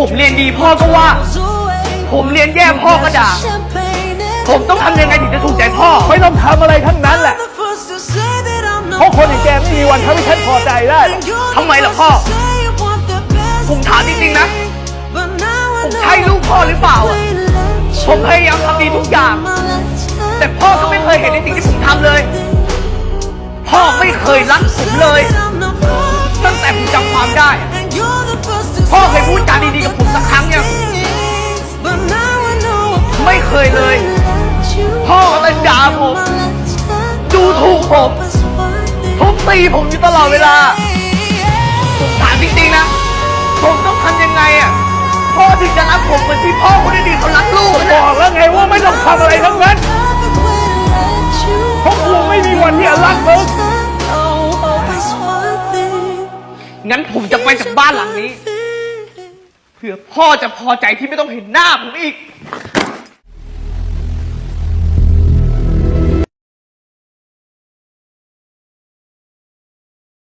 ผมเรียนดีพ่อก็ว่า ผมเรียนแย่พ่อก็ด่า ผมต้องทำยังไงถึงจะถูกใจพ่อ ไม่ต้องทำอะไรทั้งนั้นแหละ เพราะคนอย่างแกไม่มีวันทำให้ฉันพอใจได้หรอกทำไมล่ะพ่อ ผมถามจริงๆนะ ผมใช่ลูกพ่อหรือเปล่าอะผมพยายามทำดีทุกอย่าง แต่พ่อก็ไม่เคยเห็นในสิ่งที่ผมทำเลย พ่อไม่เคยรักผมเลย เคยเลย พ่อก็เลยด่าผม ดูถูกผมทุบตีผมอยู่ตลอดเวลาผมถามจริงๆนะ ผมต้องทำยังไงอะ พ่อถึงจะรักผมเหมือนที่พ่อคนอื่นๆเขารักลูกบนะอกแล้วไงว่าไม่ต้องทำอะไรทั้งนั้นเพราะกูไม่มีวันที่จะรักมึงงั้นผมจะไปจากบ้านหลังนี้เพื่อพ่อจะพอใจที่ไม่ต้องเห็นหน้าผมอีก